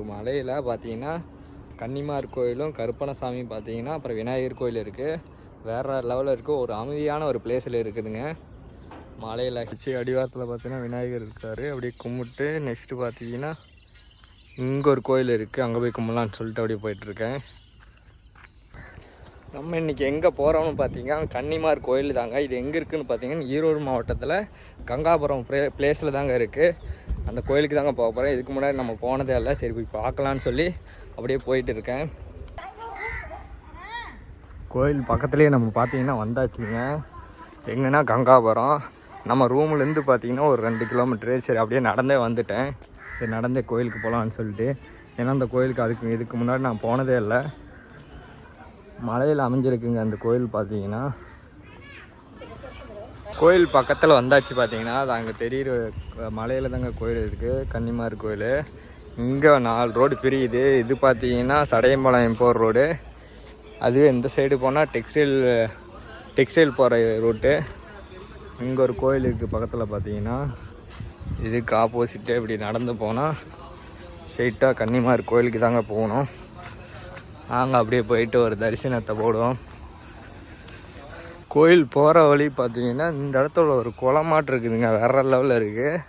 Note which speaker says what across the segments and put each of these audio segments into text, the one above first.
Speaker 1: ஒரு மலையில் பார்த்தீங்கன்னா கன்னிமார் கோயிலும் கருப்பணசாமி பார்த்தீங்கன்னா அப்புறம் விநாயகர் கோயில் இருக்குது வேறு லெவலில் இருக்குது ஒரு அமைதியான ஒரு பிளேஸில் இருக்குதுங்க. மலையில் வச்சு அடிவாரத்தில் பார்த்தீங்கன்னா விநாயகர் இருக்கார். அப்படியே கும்பிட்டு நெக்ஸ்ட்டு பார்த்தீங்கன்னா இங்கே ஒரு கோயில் இருக்குது அங்கே போய் கும்பலான்னு சொல்லிட்டு அப்படியே போயிட்டுருக்கேன். நம்ம இன்றைக்கி எங்கே போகிறோம்னு பார்த்தீங்கன்னா கன்னிமார் கோயில் தாங்க இது எங்கே இருக்குதுன்னு பார்த்தீங்கன்னா ஈரோடு மாவட்டத்தில் கங்காபுரம் ப்ளே பிளேஸில் தாங்க இருக்குது அந்த கோயிலுக்கு தாங்க போக போகிறேன் இதுக்கு முன்னாடி நம்ம போனதே இல்லை. சரி போய் பார்க்கலான்னு சொல்லி அப்படியே போயிட்டு இருக்கேன். கோயில் பக்கத்துலேயே நம்ம பார்த்தீங்கன்னா வந்தாச்சுங்க. எங்கன்னா கங்காபுரம். நம்ம ரூம்லேருந்து பார்த்தீங்கன்னா ஒரு ரெண்டு கிலோமீட்டரு. சரி அப்படியே நடந்தே வந்துட்டேன். சரி நடந்தே கோயிலுக்கு போகலான்னு சொல்லிட்டு. ஏன்னா அந்த கோயிலுக்கு அதுக்கு இதுக்கு முன்னாடி நான் போனதே இல்லை. மலையில் அமைஞ்சிருக்குங்க அந்த கோயில் பார்த்தீங்கன்னா. கோயில் பக்கத்தில் வந்தாச்சு பார்த்தீங்கன்னா அது அங்கே தெரியிற மலையில் தாங்க கோயில் இருக்குது கன்னிமார் கோயில். இங்கே நாலு ரோடு பிரியுது. இது பார்த்தீங்கன்னா சடையம்பாளையம் போகிற ரோடு அதுவே இந்த சைடு போனால் டெக்ஸ்டைல் டெக்ஸ்டைல் போகிற ரூட்டு இங்கே ஒரு கோயில் இருக்குது பக்கத்தில் பார்த்தீங்கன்னா இதுக்கு ஆப்போசிட்டே இப்படி நடந்து போனால் ஸ்ட்ரெயிட்டாக கன்னிமார் கோயிலுக்கு தாங்க போகணும். நாங்கள் அப்படியே போயிட்டு ஒரு தரிசனத்தை போடுவோம். கோயில் போகிற வழி பார்த்தீங்கன்னா இந்த இடத்துல ஒரு குளமாட்டு இருக்குதுங்க. வேற லெவலில் இருக்குது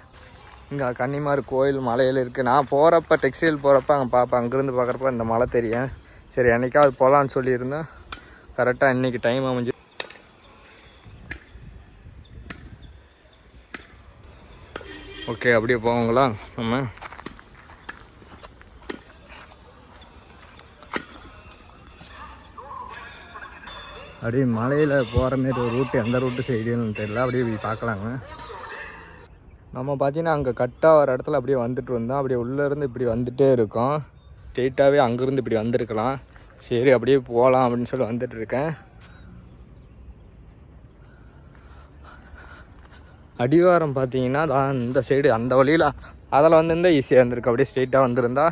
Speaker 1: இங்கே கன்னிமார் கோயில் மலையில் இருக்குது நான் போகிறப்ப டெக்ஸ்டைல் போகிறப்ப அங்கே பார்ப்பேன் அங்கேருந்து பார்க்குறப்ப இந்த மலை தெரியும். சரி என்னைக்காவது போகலான்னு சொல்லியிருந்தேன். கரெக்டாக இன்றைக்கி டைம் அமைஞ்சு ஓகே அப்படியே போவாங்களா? நம்ம அப்படியே மலையில் போகிற மாரி ஒரு ரூட்டு எந்த ரூட்டு சைடுன்னு தெரியல. அப்படியே போய் பார்க்கலாங்க. நம்ம பார்த்தீங்கன்னா அங்கே கட்டாக வர இடத்துல அப்படியே வந்துட்டு வந்தோம். அப்படியே உள்ளேருந்து இப்படி வந்துகிட்டே இருக்கோம். ஸ்ட்ரெயிட்டாகவே அங்கேருந்து இப்படி வந்திருக்கலாம். சரி அப்படியே போகலாம் அப்படின்னு சொல்லி வந்துட்டுருக்கேன் அடிவாரம் பார்த்தீங்கன்னா தான் இந்த சைடு அந்த வழியில் அதில் வந்திருந்தால் ஈஸியாக இருந்திருக்கு அப்படியே ஸ்ட்ரெயிட்டாக வந்திருந்தா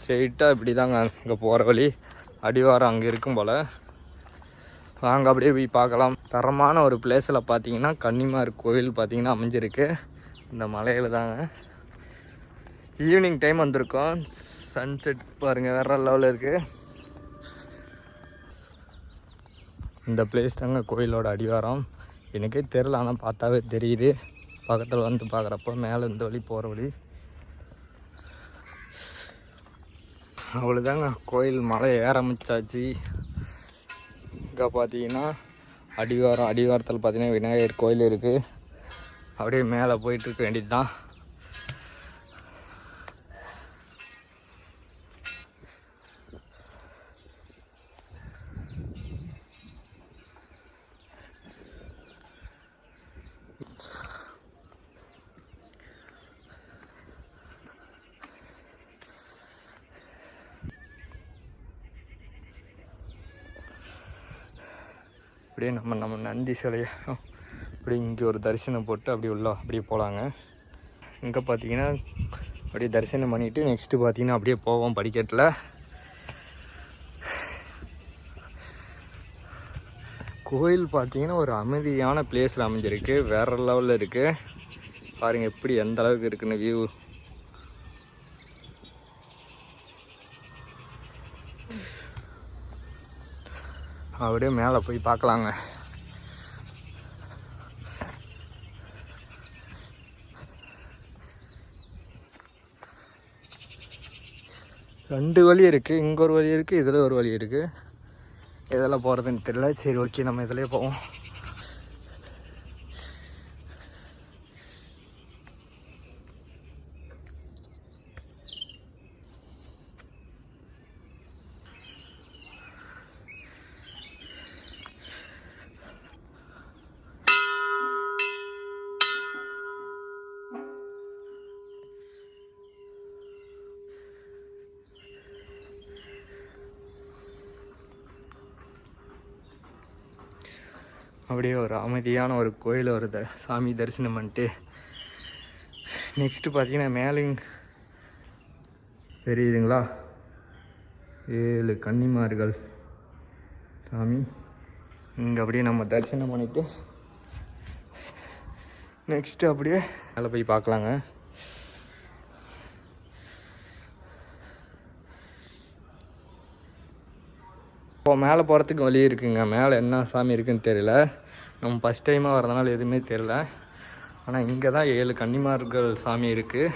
Speaker 1: ஸ்ட்ரெயிட்டாக இப்படி தாங்க அங்கே போகிற வழி. அடிவாரம் அங்கே இருக்கும் போல். வாங்க அப்படியே போய் பார்க்கலாம். தரமான ஒரு பிளேஸில் பார்த்தீங்கன்னா கன்னிமார் கோயில் பார்த்தீங்கன்னா அமைஞ்சிருக்கு. இந்த மலையில் தாங்க. ஈவினிங் டைம் வந்திருக்கோம். சன்செட் பாருங்கள் வேறு லெவலில் இருக்குது இந்த பிளேஸ் தாங்க கோயிலோட அடிவாரம். எனக்கே தெரில ஆனால் பார்த்தாவே தெரியுது. பக்கத்தில் வந்து பார்க்குறப்ப மேலே இந்த வழி போகிற வழி. அவ்வளோதாங்க கோயில் மலை ஏற ஆரம்பிச்சாச்சு. இங்கே பார்த்தீங்கன்னா அடிவாரம் அடிவாரத்தில் பார்த்தீங்கன்னா விநாயகர் கோயில் இருக்குது அப்படியே மேலே போயிட்டுருக்க வேண்டியது தான் அப்படியே நம்ம நம்ம நந்தி சிலையை அப்படியே இங்கே ஒரு தரிசனம் போட்டு அப்படியே உள்ள அப்படியே போகலாங்க இங்கே பார்த்தீங்கன்னா அப்படியே தரிசனம் பண்ணிவிட்டு நெக்ஸ்ட்டு பார்த்தீங்கன்னா அப்படியே போவோம் படிக்கட்டில். கோயில் பார்த்தீங்கன்னா ஒரு அமைதியான பிளேஸில் அமைஞ்சிருக்கு. வேற லெவலில் இருக்குது பாருங்கள் எப்படி எந்த அளவுக்கு இருக்குன்னு வியூ அப்படியே மேலே போய் பார்க்கலாங்க. ரெண்டு வழி இருக்குது இங்கே ஒரு வழி இருக்குது இதில் ஒரு வழி இருக்குது இதெல்லாம் போகிறதுன்னு தெரியல. சரி ஓகே நம்ம இதிலே போவோம். அப்படியே ஒரு அமைதியான ஒரு கோயில் ஒரு த சாமி தரிசனம் பண்ணிட்டு நெக்ஸ்ட்டு பார்த்தீங்கன்னா மேலிங் தெரியுதுங்களா? ஏழு கன்னிமார்கள். சாமி இங்கே அப்படியே நம்ம தரிசனம் பண்ணிவிட்டு நெக்ஸ்ட்டு அப்படியே மேலே போய் பார்க்கலாங்க. இப்போது மேலே போகிறதுக்கு வழி இருக்குங்க. மேலே என்ன சாமி இருக்குன்னு தெரியல. நம்ம ஃபஸ்ட் டைமாக வரதுனால எதுவுமே தெரியல. ஆனால் இங்கே தான் ஏழு கன்னிமார்கள் சாமி இருக்குது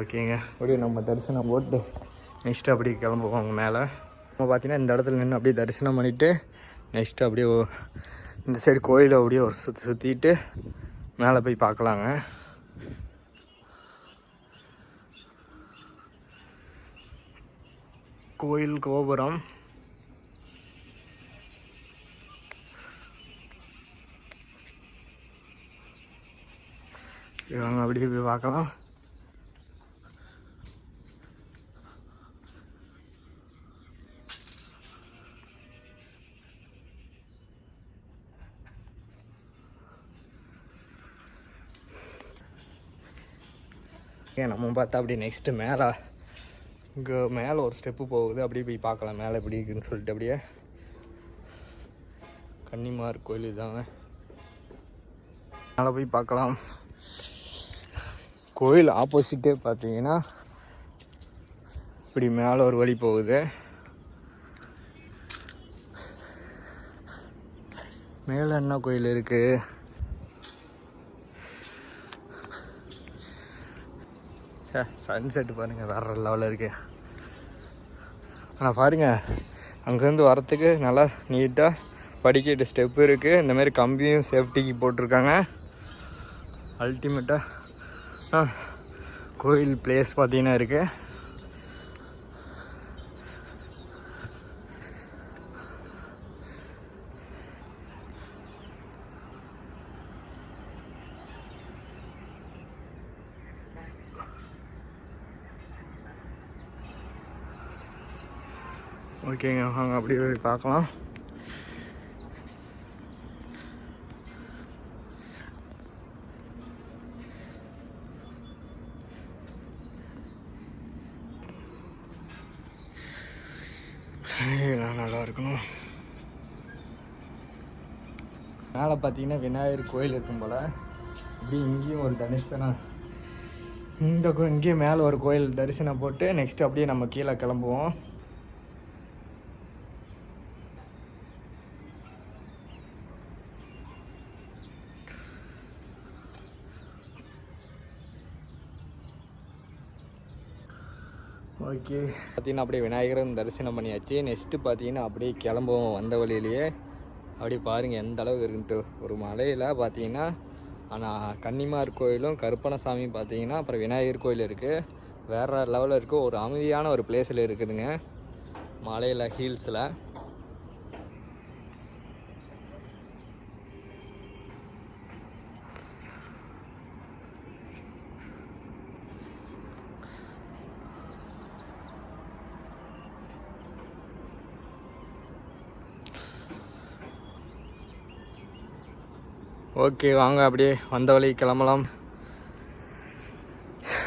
Speaker 1: ஓகேங்க. அப்படியே நம்ம தரிசனம் போட்டு நெக்ஸ்ட்டு அப்படியே கிளம்புவாங்க மேலே. நம்ம பார்த்தீங்கன்னா இந்த இடத்துல நின்று அப்படியே தரிசனம் பண்ணிவிட்டு நெக்ஸ்ட்டு அப்படியே இந்த சைடு கோயிலை அப்படியே ஒரு சுற்றி சுற்றிட்டு மேலே போய் பார்க்கலாங்க. கோயில் கோபுரம். வாங்க அப்படியே போய் பார்க்கலாம். ஏன் நம்ம பார்த்தா அப்படி நெக்ஸ்ட்டு மேலே இங்கே மேலே ஒரு ஸ்டெப்பு போகுது. அப்படியே போய் பார்க்கலாம். மேலே எப்படி இருக்குன்னு சொல்லிட்டு அப்படியே. கன்னிமார் கோயில் இதாங்க மேலே போய் பார்க்கலாம். கோயில் ஆப்போசிட்டே பார்த்தீங்கன்னா இப்படி மேலே ஒரு வழி போகுது. மேலே என்ன கோயில் இருக்குது சன்செட் பாருங்கள் வேற லெவலில் இருக்கு. ஆனால் பாருங்க அங்கேருந்து வரத்துக்கு நல்லா நீட்டாக படிக்கட்டு ஸ்டெப்பு இருக்குது இந்த மாதிரி கம்பியும் சேஃப்டிக்கு போட்டிருக்காங்க. அல்டிமேட்டாக கோயில் பிளேஸ் பார்த்தீங்கன்னா இருக்குது ஓகேங்க வாங்க அப்படியே போய் பார்க்கலாம். நல்லா இருக்கணும். மேலே பார்த்தீங்கன்னா விநாயகர் கோயில் இருக்கும் போல். இப்படி இங்கேயும் ஒரு தரிசனம். இந்த கோ- இங்கேயும் மேலே ஒரு கோயில் தரிசனம் போட்டு நெக்ஸ்ட் அப்படியே நம்ம கீழே கிளம்புவோம். ஓகே. பார்த்தீங்கன்னா அப்படியே விநாயகரும் தரிசனம் பண்ணியாச்சு. நெக்ஸ்ட்டு பார்த்தீங்கன்னா அப்படியே கிளம்புவோம் வந்த வழியிலேயே. அப்படியே பாருங்கள் எந்த அளவுக்கு இருக்குன்ட்டு. ஒரு மலையில் பார்த்தீங்கன்னா ஆனால் கன்னிமார் கோயிலும் கருப்பணசாமி பார்த்தீங்கன்னா அப்புறம் விநாயகர் கோயில் இருக்குது வேறு லெவலில் இருக்குது ஒரு அமைதியான ஒரு பிளேஸில் இருக்குதுங்க. மலையில் ஹீல்ஸில் ஓகே வாங்க அப்படியே வந்த வழி கிளம்பலாம்.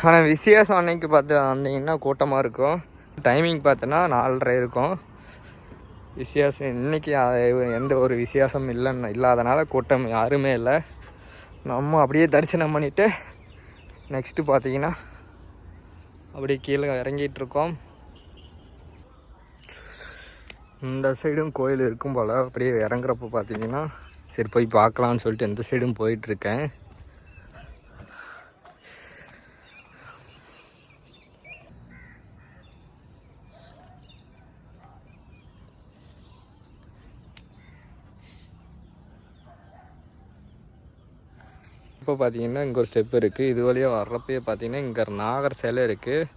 Speaker 1: ஆனால் விசேஷம் அன்னைக்கு பார்த்து வந்தீங்கன்னா கூட்டமாக இருக்கும். டைமிங் பார்த்தோன்னா நாலரை இருக்கும். விசேஷம் இன்றைக்கி எந்த ஒரு விசேஷம் இல்லைன்னு இல்லாதனால கூட்டம் யாருமே இல்லை. நம்ம அப்படியே தரிசனம் பண்ணிவிட்டு நெக்ஸ்ட்டு பார்த்தீங்கன்னா அப்படியே கீழே இறங்கிட்டு இருக்கோம். இந்த சைடும் கோயில் இருக்கும் போல் அப்படியே இறங்குறப்ப பார்த்தீங்கன்னா சரி போய் பார்க்கலான்னு சொல்லிட்டு இந்த சைடும் போயிட்டுருக்கேன் இப்போ பார்த்தீங்கன்னா இங்கே ஒரு ஸ்டெப் இருக்குது இது வழியாக வர்றப்பயே பார்த்தீங்கன்னா இங்கே நாகர் சிலை இருக்குது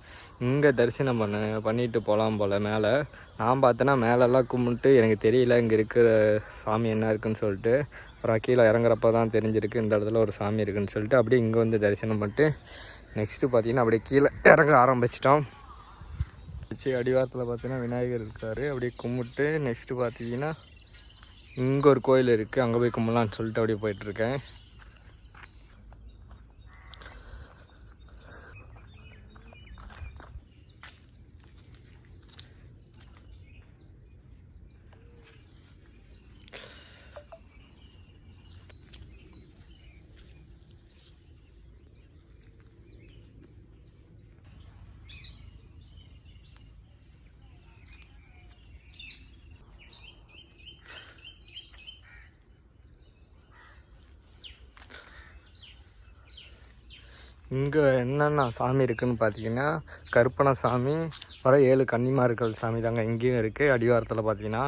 Speaker 1: இங்கே தரிசனம் பண்ண பண்ணிட்டு போகலாம் போல் மேலே. நான் பார்த்தேன்னா மேலெல்லாம் கும்பிட்டு எனக்கு தெரியல இங்கே இருக்கிற சாமி என்ன இருக்குன்னு சொல்லிட்டு. அப்புறம் கீழே இறங்குறப்ப தான் தெரிஞ்சிருக்கு இந்த இடத்துல ஒரு சாமி இருக்குன்னு சொல்லிட்டு. அப்படியே இங்கே வந்து தரிசனம் பண்ணிட்டு நெக்ஸ்ட்டு பார்த்தீங்கன்னா அப்படியே கீழே இறங்க ஆரம்பிச்சிட்டோம். வச்சு அடிவாரத்தில் பார்த்தீங்கன்னா விநாயகர் இருக்கார். அப்படியே கும்பிட்டு நெக்ஸ்ட்டு பார்த்தீங்கன்னா இங்கே ஒரு கோயில் இருக்குது அங்கே போய் கும்பலான்னு சொல்லிட்டு அப்படியே போயிட்டுருக்கேன் இங்கே என்னென்ன சாமி இருக்குதுன்னு பார்த்தீங்கன்னா கருப்பண சாமி வர ஏழு கன்னிமார்கள் சாமி தாங்க இங்கேயும் இருக்குது அடிவாரத்தில் பார்த்தீங்கன்னா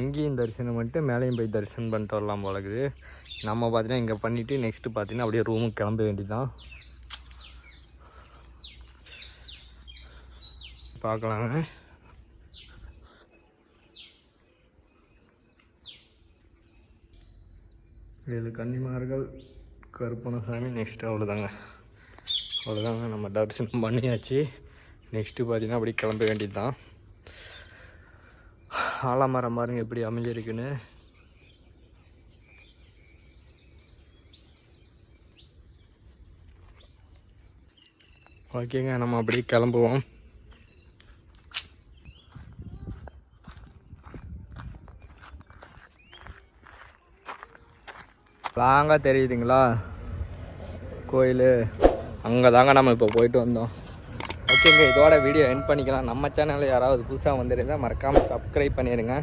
Speaker 1: இங்கேயும் தரிசனம் பண்ணிட்டு மேலேயும் போய் தரிசனம் பண்ணிட்டு வரலாம் போல இருக்குது. நம்ம பார்த்தீங்கன்னா இங்கே பண்ணிவிட்டு நெக்ஸ்ட்டு பார்த்தீங்கன்னா அப்படியே ரூமுக்கு கிளம்ப வேண்டியதுதான். பார்க்கலாங்க. ஏழு கன்னிமார்கள் கருப்பணசாமி நெக்ஸ்ட்டு அவ்வளோதாங்க அவ்வளோதாங்க நம்ம தரிசனம் பண்ணியாச்சு. நெக்ஸ்ட்டு பார்த்தீங்கன்னா அப்படி கிளம்ப வேண்டியது தான் ஆலமரம் பாருங்கள் எப்படி அமைஞ்சிருக்குன்னு. ஓகேங்க நம்ம அப்படியே கிளம்புவோம். லாங்காக தெரியுதுங்களா? கோயில். அங்கே தாங்க நம்ம இப்போ போயிட்டு வந்தோம். ஓகேங்க இதோட வீடியோ என் பண்ணிக்கலாம். நம்ம சேனலில் யாராவது புதுசாக வந்துருந்தால் மறக்காமல் சப்ஸ்கிரைப் பண்ணிடுங்க